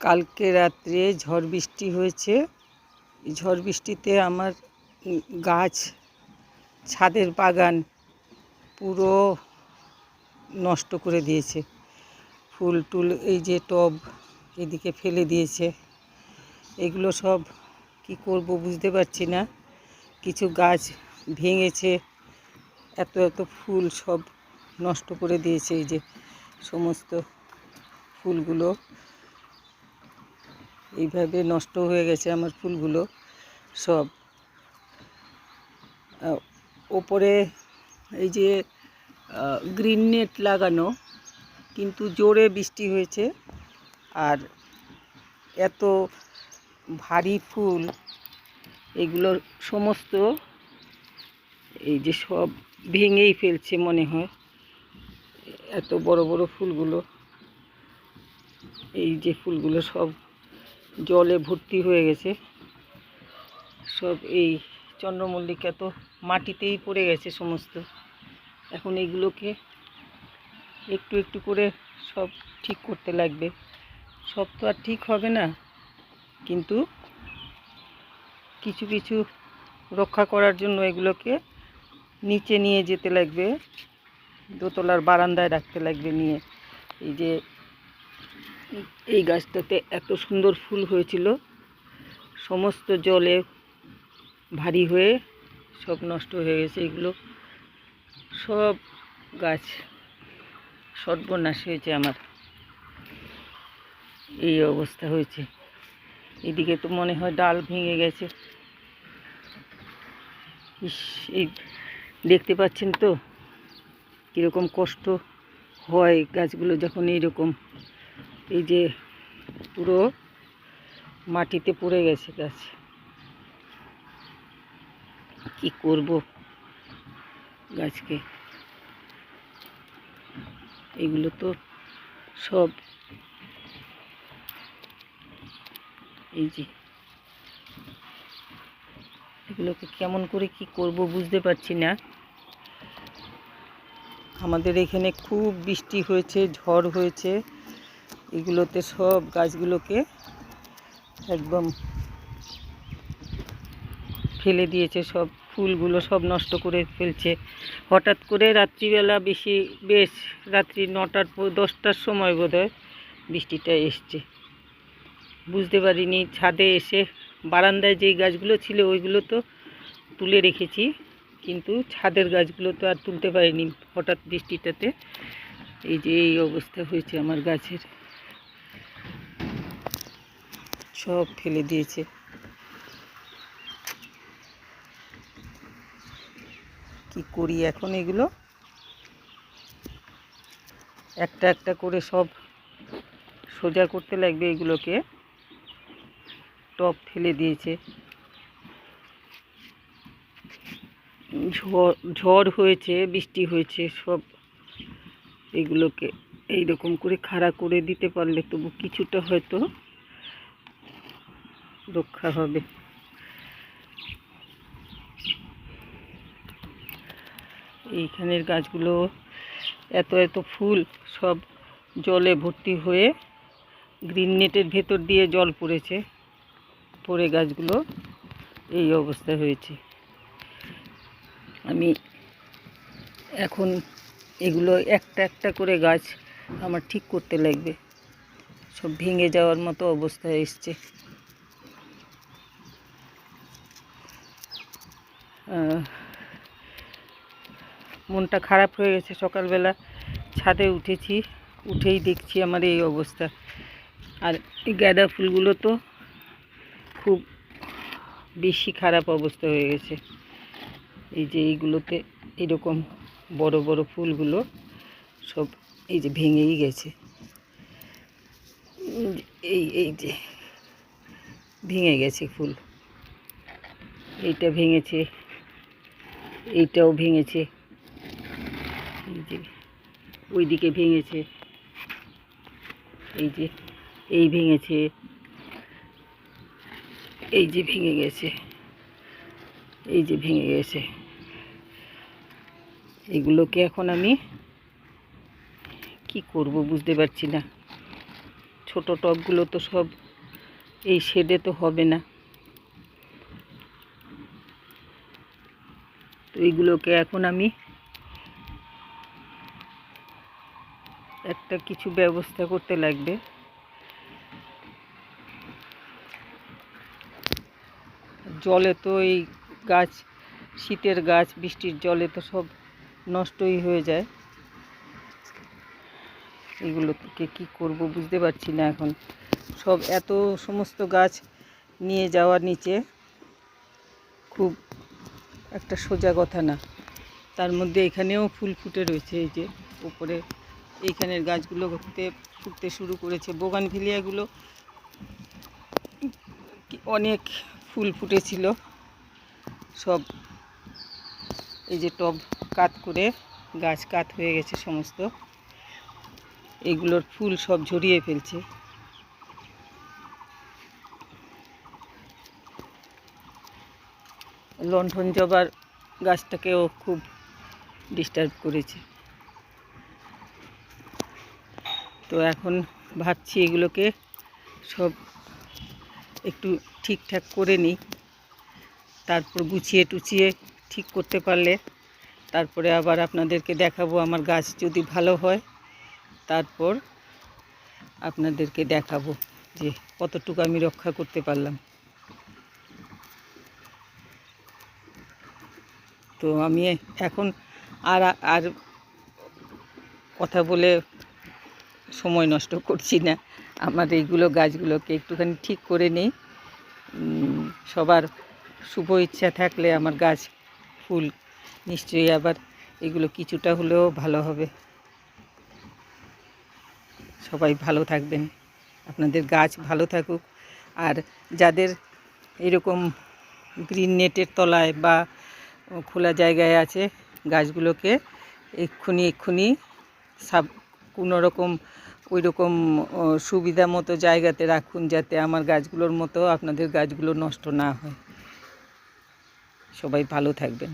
কালকে রাত্রে ঝড় বৃষ্টি হয়েছে। ঝড় বৃষ্টিতে আমার গাছ, ছাদের বাগান পুরো নষ্ট করে দিয়েছে। ফুল টুল এই যে টব এদিকে ফেলে দিয়েছে। এগুলো সব কি করব বুঝতে পারছি না। কিছু গাছ ভেঙেছে, এত এত ফুল সব নষ্ট করে দিয়েছে এই যে সমস্ত ফুলগুলো। এইভাবে নষ্ট হয়ে গেছে আমার ফুলগুলো সব। ওপরে এই যে গ্রিন নেট লাগানো, কিন্তু জোরে বৃষ্টি হয়েছে। আর এত ভারী ফুল, এগুলোর সমস্ত এই যে সব ভেঙেই ফেলছে মনে হয়। এত বড় বড় ফুলগুলো, এই যে ফুলগুলো সব জলে ভর্তি হয়ে গেছে। সব এই চন্দ্রমল্লিকা তো মাটিতেই পড়ে গেছে সমস্ত। এখন এইগুলোকে একটু একটু করে সব ঠিক করতে লাগবে। সব তো আর ঠিক হবে না, কিন্তু কিছু কিছু রক্ষা করার জন্য এগুলোকে নিচে নিয়ে যেতে লাগবে, দোতলার বারান্দায় রাখতে লাগবে নিয়ে। এই যে এই গাছটাতে এত সুন্দর ফুল হয়েছিল। সমস্ত জলে ভারী হয়ে সব নষ্ট হয়ে গেছে এগুলো। সব গাছ সর্বনাশ হয়েছে আমার। এই অবস্থা হয়েছে। এদিকে তো মনে হয় ডাল ভেঙে গেছে। এই দেখতে পাচ্ছেন তো? কীরকম কষ্ট হয় গাছগুলো যখন এইরকম। এই যে পুরো মাটিতে পড়ে গেছে গাছ। কি করব গাছকে? এগুলো তো সব এই যে এগুলোকে কেমন করে কি করব বুঝতে পারছি না। আমাদের এখানে খুব বৃষ্টি হয়েছে, ঝড় হয়েছে। এগুলোতে সব গাছগুলোকে একদম ফেলে দিয়েছে, সব ফুলগুলো সব নষ্ট করে ফেলছে। হঠাৎ করে রাত্রিবেলা বেশি, বেশ রাত্রি নটার দশটার সময় বোধহয় বৃষ্টিটা এসছে। বুঝতে পারিনি, ছাদে এসে বারান্দায় যেই গাছগুলো ছিল ওইগুলো তো তুলে রেখেছি, কিন্তু ছাদের গাছগুলো তো আর তুলতে পারিনি। হঠাৎ বৃষ্টিটাতে এই যে এই অবস্থা হয়েছে আমার গাছের। সব ফেলে দিয়েছে। কি করি এখন এগুলো? একটা একটা করে সব সোজা করতে লাগবে এগুলোকে। টপ ফেলে দিয়েছে। ঝড় হয়েছে, বৃষ্টি হয়েছে, সব এগুলোকে এই রকম করে খাড়া করে দিতে পারলে তবু কিছুটা হয়তো রক্ষা হবে। এইখানের গাছগুলো এত এত ফুল, সব জলে ভর্তি হয়ে গ্রিন নেটের ভেতর দিয়ে জল পড়েছে। পড়ে গাছগুলো এই অবস্থা হয়েছে। আমি এখন এগুলো একটা একটা করে গাছ আমার ঠিক করতে লাগবে। সব ভেঙে যাওয়ার মতো অবস্থা এসছে। মনটা খারাপ হয়ে গেছে সকালবেলা। ছাদে উঠেছি, উঠেই দেখছি আমার এই অবস্থা। আর এই গাঁদা ফুলগুলো তো খুব বেশি খারাপ অবস্থা হয়ে গেছে। এই যে এইগুলোতে এরকম বড় বড় ফুলগুলো সব এই যে ভেঙেই গেছে। এই এই যে ভেঙে গেছে ফুল। এইটা ভেঙেছে। এইটাও ভেঙেছে। এই যে, ওইদিকে ভেঙেছে। এই যে, এই ভেঙেছে। এই যে ভেঙে গেছে। এই যে ভেঙে গেছে। এগুলোকে এখন আমি কি করব বুঝতে পারছি না। ছোট টবগুলো তো সব এই শেডে তো হবে না। তো এইগুলোকে এখন আমি একটা কিছু ব্যবস্থা করতে লাগবে। জলে তো এই গাছ, শীতের গাছ, বৃষ্টির জলে তো সব নষ্টই হয়ে যায়। এগুলোকে কি করব বুঝতে পারছি না এখন। সব এত সমস্ত গাছ নিয়ে যাওয়ার নিচে খুব একটা সোজা কথা না। তার মধ্যে এখানেও ফুল ফুটে রয়েছে এই যে, উপরে এইখানের গাছগুলো ফুটতে ফুটতে শুরু করেছে। বোগান ভিলিয়াগুলো অনেক ফুল ফুটেছিল। সব এই যে টব কাত করে গাছ কাত হয়ে গেছে সমস্ত। এগুলোর ফুল সব ঝরিয়ে ফেলছে। লণ্ঠন জবার গাছটাকেও খুব ডিস্টার্ব করেছে। তো এখন ভাবছি এগুলোকে সব একটু ঠিকঠাক করে নিই। তারপর গুছিয়ে টুচিয়ে ঠিক করতে পারলে তারপরে আবার আপনাদেরকে দেখাবো আমার গাছ যদি ভালো হয়। তারপর আপনাদেরকে দেখাবো যে কতটুকু আমি রক্ষা করতে পারলাম। তো আমি এখন আর আর কথা বলে সময় নষ্ট করছি না। আমার এইগুলো গাছগুলোকে একটুখানি ঠিক করে নিই। সবার শুভ ইচ্ছা থাকলে আমার গাছ ফুল নিশ্চয়ই আবার এগুলো কিছুটা হলেও ভালো হবে। সবাই ভালো থাকবেন। আপনাদের গাছ ভালো থাকুক। আর যাদের এরকম গ্রিন নেটের তলায় বা খোলা জায়গায় আছে গাছগুলোকে। এক্ষুনি এক্ষুনি সাব কোনো রকম, ওই রকম সুবিধা মতো জায়গাতে রাখুন যাতে আমার গাছগুলোর মতো আপনাদের গাছগুলো নষ্ট না হয়। সবাই ভালো থাকবেন।